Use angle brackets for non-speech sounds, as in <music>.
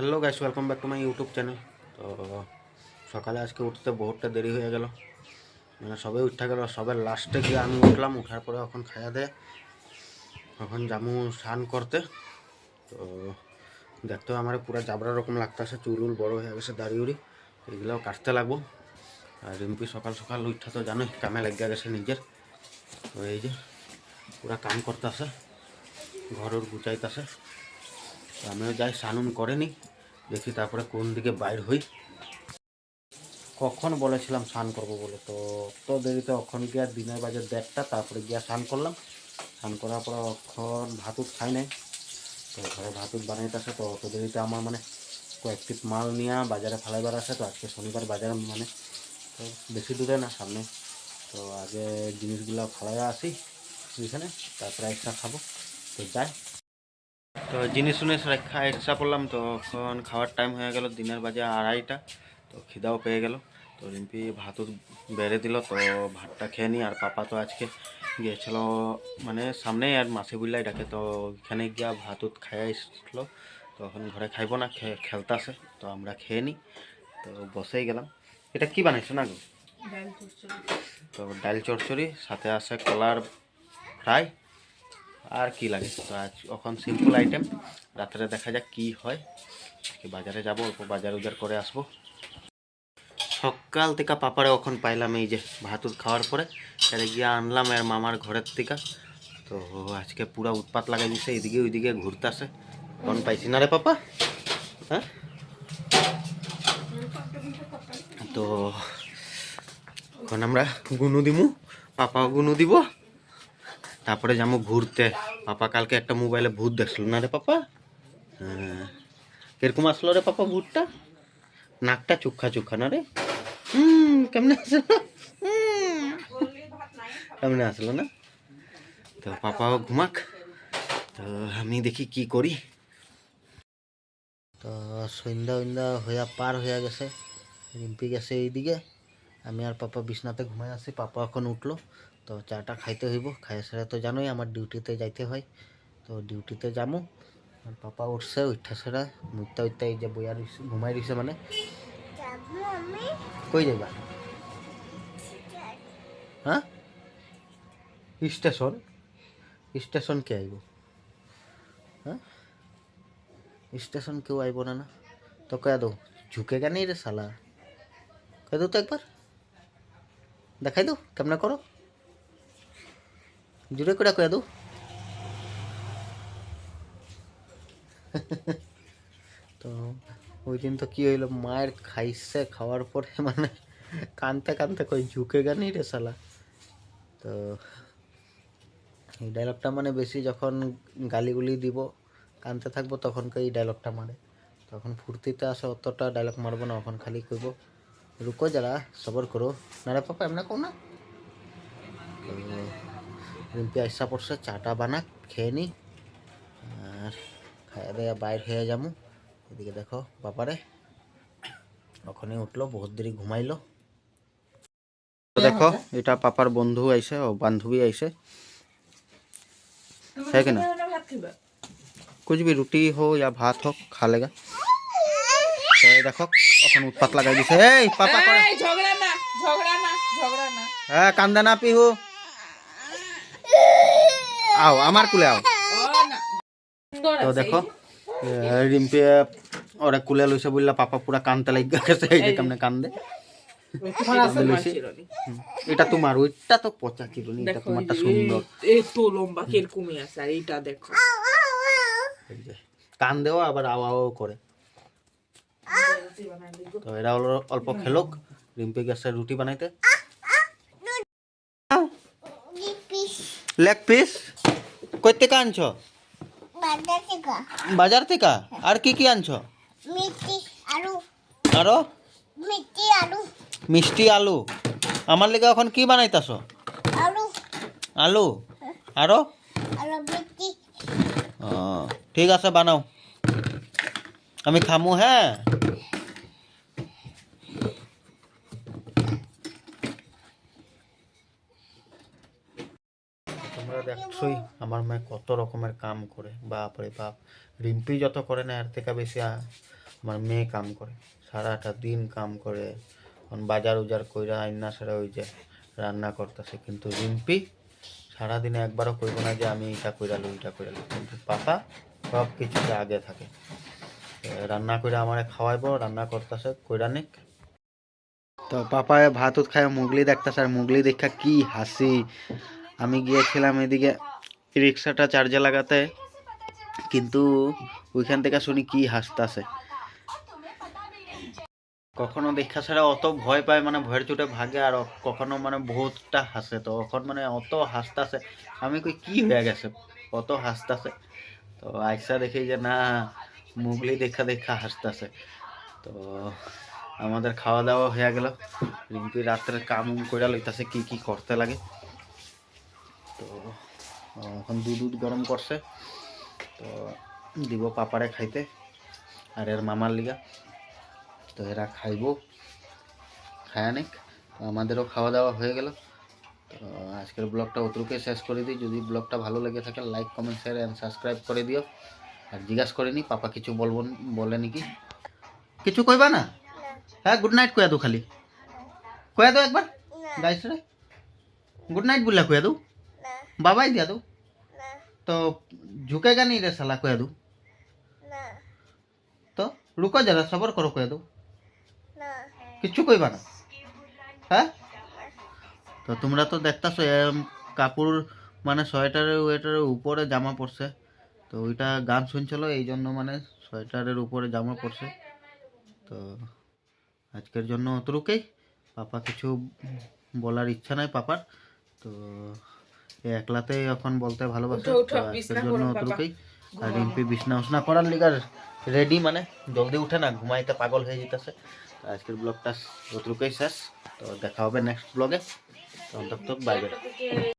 Hello guys welcome back to my YouTube channel তো সকালে আজকে উঠতে বহুতটা দেরি হয়ে গেল। মানে সবে উঠতে গেল, সবে লাস্টে গিয়ে আমি উঠলাম, উঠার পরে এখন খাইয়া দেয় এখন জামু স্নান করতে। তো দেখতে আমার পুরো জাবরা রকম লাগতেছে, চুল উল বড় হয়ে গেছে, দাড়ি উড়ি এগুলোও কাটতে লাগবো। আর রিম্পি সকাল সকাল উঠা তো জানোই, কামে লাগিয়া গেছে নিজের। তো এই যে পুরা কাম করতেছে ঘরের গুচাইতেছে আমিও যাই, স্নান করেনি দেখি তারপরে কোন দিকে বাইর হই। কখন বলেছিলাম স্নান করব বলে তো তো দেরিতে অখন গিয়া দিনের বাজে দেড়টা, তারপরে গিয়া স্নান করলাম। স্নান করার পরে অখন ভাতুত খাই নাই, তো ঘরে ভাতুত বানাইতেছে, তো অত দেরিতে আমার মানে কয়েকটি মাল নিয়ে বাজারে ফালাইবার আসে তো আজকে শনিবার বাজারে মানে তো বেশি দূরে না, সামনে। তো আগে জিনিসগুলো ফালাইয়া আসি এখানে তারপরে একটা খাব। তো যাই তো জিনিস উনিস রেখা এক্সট্রা করলাম তো এখন খাওয়ার টাইম হয়ে গেল দিনের বাজে আড়াইটা তো খিদাও পেয়ে গেল। তো রিম্পি ভাতও বেড়ে দিল তো ভাতটা খেয়ে নিই আর পাপা তো আজকে গিয়েছিল মানে সামনেই আর মাসে বুল্লাই ডাকে তো ওইখানে গিয়া ভাতুত খাইয়া এসলো। তো এখন ঘরে খাইব না খে- খেলতাছে তো আমরা খেয়ে নিই তো বসেই গেলাম। এটা কি বানাইছো না গো? তো ডাল চচ্চড়ি সাথে আছে কলার ফ্রাই আর কি লাগে? তো আজ এখন সিম্পল আইটেম রাত্রে দেখা যাক কি হয়। বাজারে যাব, অল্প বাজার উজার করে আসব। সকাল থেকে পাপারে এখন পাইলাম এই যে ভাতুর খাওয়ার পরে। তাহলে গিয়ে আনলাম এর মামার ঘরের থেকে। তো আজকে পুরা উৎপাত লাগাই দিছে, এদিকে ওইদিকে ঘুরতেছে কোন পাইছি না রে পাপা? হ্যাঁ? তো এখন আমরা গুনু দিমু, পাপাও গুনু দিব। তারপরে যাব ঘুরতে। পাপা কালকে একটা মোবাইলে ভূত দেখছিল। না রে পাপা? হ্যাঁ। কীরকম আসলো রে পাপা ভূতটা? নাকটা চুক্ষা চুক্ষা না রে? হুম, কেমনে আসলো? কেমনে আসলো না? তো পাপাও ঘুমাক। তো আমি দেখি কি করি। তো সন্ধ্যা সন্ধ্যা হইয়া পার হইয়া গেছে। রিম্পি গেছে এইদিকে। আমি আর পাপা বিছনাতে ঘুমাই আছি। পাপা এখন উঠল। তো চাটা খাইতে হইব। খাইয়া সেরা তো জানোই আমার ডিউটিতে যাইতে হয়। তো ডিউটিতে যামু। পাপা উঠছে উঠা সেরা মুইতা উঠতে এই যে বইয়া রইছে ঘুমাই রইছে মানে। কই যাইবা? হ্যাঁ? স্টেশন? স্টেশন কে আইব? হ্যাঁ? স্টেশন কেউ আইব না না? তো কয়া দো ঝুঁকেগা নেই রে সালা কয়ে দো তো একবার। দেখাই দো কেমনে করো? জুড়ে করে কয়ে দো <laughs> তো ওই দিন তো কি হইল, মায়ের খাইছে খাওয়ার পরে মানে কানতে কানতে কই ঝুঁকে গানি রে শালা। তো এই ডায়লগটা মানে বেশি যখন গালিগুলি দিব, কানতে থাকব তখন এই ডায়লগটা মারে। তখন ফুর্তিতে আসে অতটা ডায়লগ মারবো না তখন খালি কইব, রুকো যারা, সবর করো। না রে পাপা, এমনা কো না? তো রিম্পি আইসা পড়ছে চাটা বানাক খেয়ে নি আর খাইয়া দেয়া বাইর হয়ে যামু এদিকে দেখো বাপারে ওখানে উঠলো বহুত দেরি ঘুমাইলো দেখো এটা পাপার বন্ধু আইছে ও বান্ধবী আইছে है कि ना कुछ भी रोटी हो या भात हो खा लेगा তো এই দেখো এখন উৎপাত লাগাই দিছে এই পাপা করে এই ঝগড়া না ঝগড়া না ঝগড়া না হ্যাঁ কান্দা না পিহু আও আমার কুলে আও। ও না তো দেখো রিম্পি ওরা কুলে লইছে বললা পাপা পুরা কান্দতে লাগি গেছে এই যে কেমনে কান্দে। এটা তোমার ওইটা তো পচা চিরুনি এটা দেখো তোমারটা সুন্দর। এই তো লম্বা কিরকমই আছে আর এইটা দেখো। এই যে কান্দেও আবার আও আও করে। তো এরা হলো অল্প খেলোক রিম্পি গেছে রুটি বানাইতে। Leg piece? কই থেকে আনছ? বাজার থেকে। আর কি কি আনছ? মিষ্টি আলু। আরও? মিষ্টি আলু। মিষ্টি আলু। আমার লেগে এখন কি বানাইতাছ? আলু। আলু? আরও? আলু মিষ্টি। ঠিক আছে বানাও। আমি খামু হ্যাঁ? তোমরা দেখছোই আমার মেয়ে কত রকমের কাম করে। বাপরে বাপ। রিম্পি যত করে না, এর থেকে বেশি আমার মেয়ে কাম করে। সারাটা দিন কাম করে। এখন বাজার উজার কইরা আইনা সারা ওই যে রান্না করতেছে। কিন্তু রিম্পি সারাদিনে একবারও কইব না যে আমি এটা কইরালো ওইটা কইরালো কিন্তু পাপা সব কিছুতে আগে থাকে। রান্না করে আমারে খাওয়াইবো, রান্না করতেছে, কইরা নিক। তো পাপায় ভাত খায়, মুগলি দেখতেছে, আর মুগলি দেখা কি হাসি। আমি গিয়েছিলাম এদিকে রিক্সাটা চার্জে লাগাতে, কিন্তু ওইখান থেকে শুনি কি হাসতাছে। কখনো দেখা ছাড়া অত ভয় পায় মানে ভয়ের চোটে ভাগে, আর কখনো মানে বহুতটা হাসে তো, এখন মানে অত হাসতাছে। আমি কই, কি হয়ে গেছে? অত হাসতাছে। তো আইসা দেখি যে না, মুগলি দেখা দেখা হাসতাছে। তো আমাদের খাওয়া দাওয়া হয়ে গেল। রিম্পি রাত্রে কাম করে লইতাছে কি কি করতে লাগে। এখন দুধ দুধ গরম করছে। তো দিব পাপারে খাইতে আর এর মামার লিগা। তো এরা খাইব। খায় অনেক আমাদেরও খাওয়া দাওয়া হয়ে গেল। তো আজকের ব্লগটা অতটুকু শেষ করে দিই। যদি ব্লগটা ভালো লেগে থাকে like comment share and subscribe করে দিও। আর জিজ্ঞাসা করে নি পাপা কিছু বলব বলে নাকি কিছু কইবা না? হ্যাঁ গুড নাইট কয়া দো খালি। কয়া দো একবার। গাইস রে। গুড নাইট বললা কয়া দো বাবাই দিয়া দো तो झुकेगा नहीं रे साला कह दू না तो रुको जरा सबर करो कह दू না কিচ্ছু কইবা না হ্যাঁ তো তোমরা তো দেখতাছো এম কাপড় মানে সোয়েটারের ওয়েটারের উপরে জামা পড়ছে তো ওইটা গান শুনছিল এই জন্য মানে সোয়েটারের উপরে জামা পড়ছে তো আজকের জন্য অতটুকুই পাপা কিছু বলার ইচ্ছা নাই পাপার তো এ একলাতেই এখন বলতে ভালোবাসে জন্য। অতটুকুই আর রিম্পি বিছনা উছনা করার লিগার রেডি মানে জলদি উঠে না ঘুমাইতে পাগল হয়ে যেতেছে। আজকের ব্লগটা অতটুকুই শেষ। তো দেখা হবে নেক্সট ব্লগে তখন তক বাই বাই